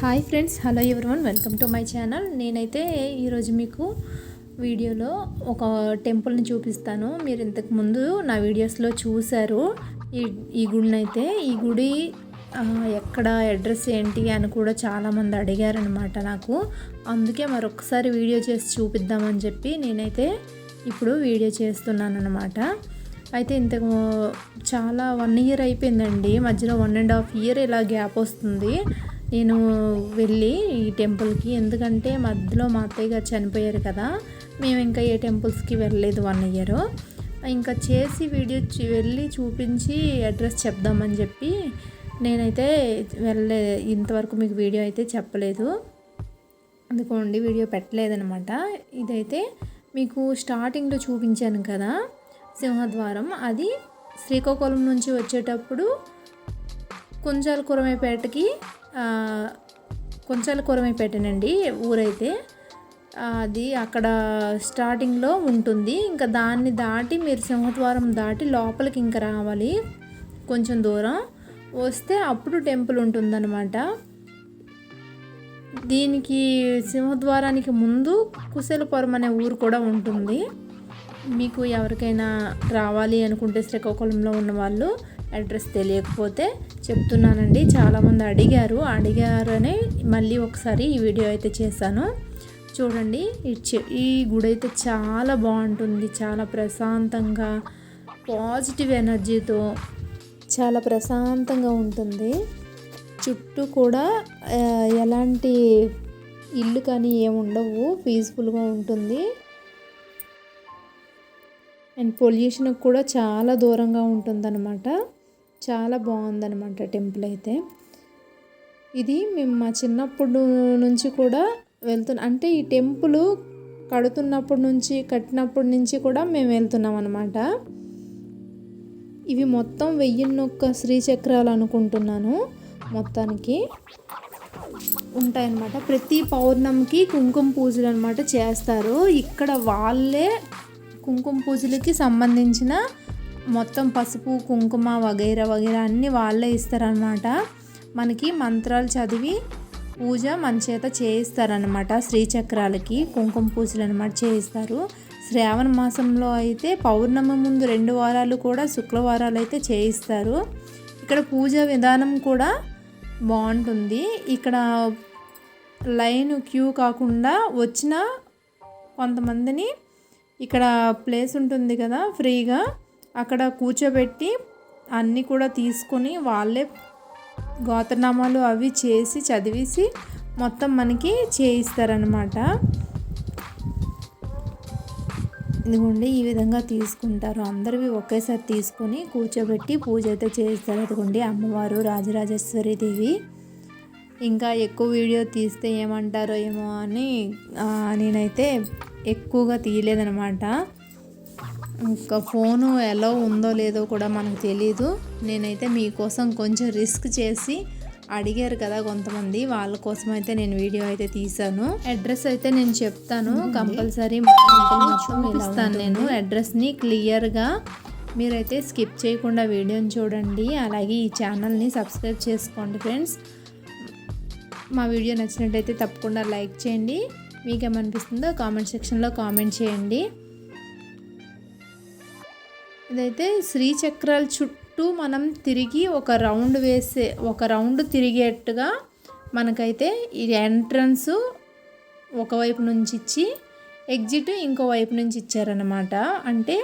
Hi friends hello everyone welcome to my channel. నేనైతే ఈరోజు మీకు వీడియోలో ఒక టెంపుల్ని చూపిస్తాను. మీరు ఇంతకు ముందు నా వీడియోస్లో చూశారు. ఈ ఈ గుడిని అయితే ఈ గుడి ఎక్కడ అడ్రస్ ఏంటి అని కూడా చాలామంది అడిగారనమాట నాకు. అందుకే మరొకసారి వీడియో చేసి చూపిద్దామని చెప్పి నేనైతే ఇప్పుడు వీడియో చేస్తున్నాను అనమాట అయితే ఇంతకు చాలా వన్ ఇయర్ అయిపోయిందండి. మధ్యలో వన్ అండ్ హాఫ్ ఇయర్ ఇలా గ్యాప్ వస్తుంది. నేను వెళ్ళి ఈ టెంపుల్కి. ఎందుకంటే మధ్యలో మా అత్తయ్య గారు చనిపోయారు కదా మేము ఇంకా ఏ టెంపుల్స్కి వెళ్ళలేదు వన్ ఇయర్. ఇంకా చేసి వీడియో వెళ్ళి చూపించి అడ్రస్ చెప్దామని చెప్పి నేనైతే వెళ్ళే ఇంతవరకు మీకు వీడియో అయితే చెప్పలేదు. అందుకోండి వీడియో పెట్టలేదనమాట ఇదైతే మీకు స్టార్టింగ్లో చూపించాను కదా సింహద్వారం. అది శ్రీకాకుళం నుంచి వచ్చేటప్పుడు కుంచాల కురమైపేటకి కుంచాల కురమైపేటనండి ఊరైతే. అది అక్కడ స్టార్టింగ్లో ఉంటుంది. ఇంకా దాన్ని దాటి మీరు సింహద్వారం దాటి లోపలికి ఇంకా రావాలి. కొంచెం దూరం. వస్తే అప్పుడు టెంపుల్ ఉంటుందన్నమాట. దీనికి సింహద్వారానికి ముందు కుశలపురం అనే ఊరు కూడా ఉంటుంది. మీకు ఎవరికైనా రావాలి అనుకుంటే శ్రీకాకుళంలో ఉన్న వాళ్ళు అడ్రస్ తెలియకపోతే చెప్తున్నానండి. చాలామంది అడిగారు. అడిగారని మళ్ళీ ఒకసారి ఈ వీడియో అయితే చేశాను. చూడండి ఈ చె- ఈ గుడి అయితే చాలా బాగుంటుంది. చాలా ప్రశాంతంగా పాజిటివ్ ఎనర్జీతో చాలా ప్రశాంతంగా ఉంటుంది. చుట్టూ కూడా ఎలాంటి ఇల్లు కానీ ఏముండవు పీస్ఫుల్గా ఉంటుంది. అండ్ పొల్యూషన్ కూడా చాలా దూరంగా ఉంటుందన్నమాట. చాలా బాగుందనమాట టెంపుల్ అయితే. ఇది మేము మా చిన్నప్పుడు నుంచి కూడా వెళ్తున్నా అంటే ఈ టెంపుల్ కడుతున్నప్పటి నుంచి కట్టినప్పటి నుంచి కూడా మేము వెళ్తున్నాం అనమాట ఇవి మొత్తం వెయ్యిన్నొక్క శ్రీచక్రాలు అనుకుంటున్నాను మొత్తానికి. ఉంటాయన్నమాట. ప్రతి పౌర్ణమికి కుంకుమ పూజలు అనమాట చేస్తారు. ఇక్కడ వాళ్ళే కుంకుమ పూజలకి సంబంధించిన మొత్తం పసుపు కుంకుమ వగైరా వగైరా అన్నీ వాళ్ళే ఇస్తారనమాట మనకి మంత్రాలు చదివి పూజ మన చేత చేయిస్తారనమాట శ్రీచక్రాలకి. కుంకుమ పూజలు అనమాట చేయిస్తారు. శ్రావణ మాసంలో అయితే పౌర్ణమి ముందు రెండు వారాలు కూడా శుక్రవారాలు అయితే చేయిస్తారు. ఇక్కడ పూజ విధానం కూడా బాగుంటుంది. ఇక్కడ లైన్ క్యూ కాకుండా వచ్చిన కొంతమందిని ఇక్కడ ప్లేస్ ఉంటుంది కదా ఫ్రీగా. అక్కడ కూర్చోబెట్టి అన్నీ కూడా తీసుకొని వాళ్ళే గోత్రనామాలు అవి చేసి చదివేసి మొత్తం మనకి చేయిస్తారనమాట ఇదిగోండి ఈ విధంగా తీసుకుంటారు. అందరివి ఒకేసారి తీసుకొని కూర్చోబెట్టి పూజ అయితే చేస్తారు అదిగోండి అమ్మవారు రాజరాజేశ్వరి దేవి. ఇంకా ఎక్కువ వీడియో తీస్తే ఏమంటారో ఏమో అని నేనైతే ఎక్కువగా తీయలేదనమాట ఇంకా ఫోను ఎలా ఉందో లేదో కూడా మనకు తెలీదు. నేనైతే మీకోసం కొంచెం రిస్క్ చేసి అడిగారు కదా కొంతమంది. వాళ్ళ కోసం అయితే నేను వీడియో అయితే తీసాను అడ్రస్ అయితే నేను చెప్తాను. కంపల్సరీ చూపిస్తాను నేను. అడ్రస్ని క్లియర్గా మీరైతే స్కిప్ చేయకుండా వీడియోని చూడండి. అలాగే ఈ ఛానల్ని సబ్స్క్రైబ్ చేసుకోండి ఫ్రెండ్స్. మా వీడియో నచ్చినట్టయితే తప్పకుండా లైక్ చేయండి. మీకు ఏమనిపిస్తుందో కామెంట్ సెక్షన్లో కామెంట్ చేయండి. ఇదైతే శ్రీచక్రాల చుట్టూ మనం తిరిగి ఒక రౌండ్ వేసే ఒక రౌండ్ తిరిగేట్టుగా మనకైతే ఈ ఎంట్రన్స్ ఒకవైపు నుంచి ఇచ్చి ఎగ్జిట్ ఇంకో వైపు నుంచి ఇచ్చారనమాట అంటే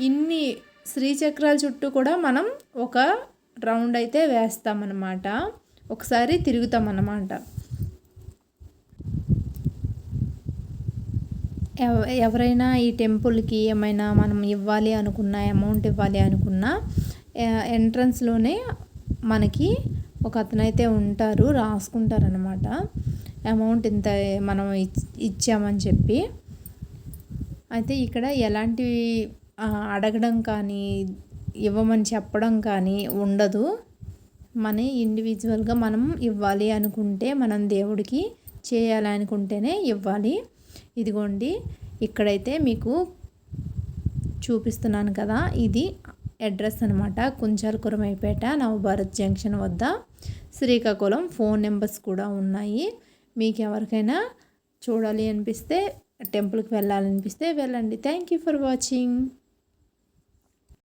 ఇన్ని శ్రీచక్రాల చుట్టూ కూడా మనం ఒక రౌండ్ అయితే వేస్తామన్నమాట. ఒకసారి తిరుగుతామన్నమాట. ఎవ- ఎవరైనా ఈ టెంపుల్కి ఏమైనా మనం ఇవ్వాలి అనుకున్నా అమౌంట్ ఇవ్వాలి అనుకున్నా ఎంట్రన్స్లోనే మనకి ఒక అతనైతే ఉంటారు రాసుకుంటారనమాట అమౌంట్ ఇంత మనం ఇచ్- ఇచ్చామని చెప్పి. అయితే ఇక్కడ ఎలాంటి అడగడం కానీ ఇవ్వమని చెప్పడం కానీ ఉండదు. మన ఇండివిజువల్గా మనం ఇవ్వాలి అనుకుంటే మనం దేవుడికి చేయాలి అనుకుంటేనే ఇవ్వాలి. ఇదిగోండి ఇక్కడైతే మీకు చూపిస్తున్నాను కదా ఇది అడ్రస్ అనమాట కుంచాలకురమైపేట నవభారత్ జంక్షన్ వద్ద శ్రీకాకుళం ఫోన్ నెంబర్స్ కూడా ఉన్నాయి. మీకు ఎవరికైనా చూడాలి అనిపిస్తే టెంపుల్కి వెళ్ళాలనిపిస్తే వెళ్ళండి. Thank you for watching.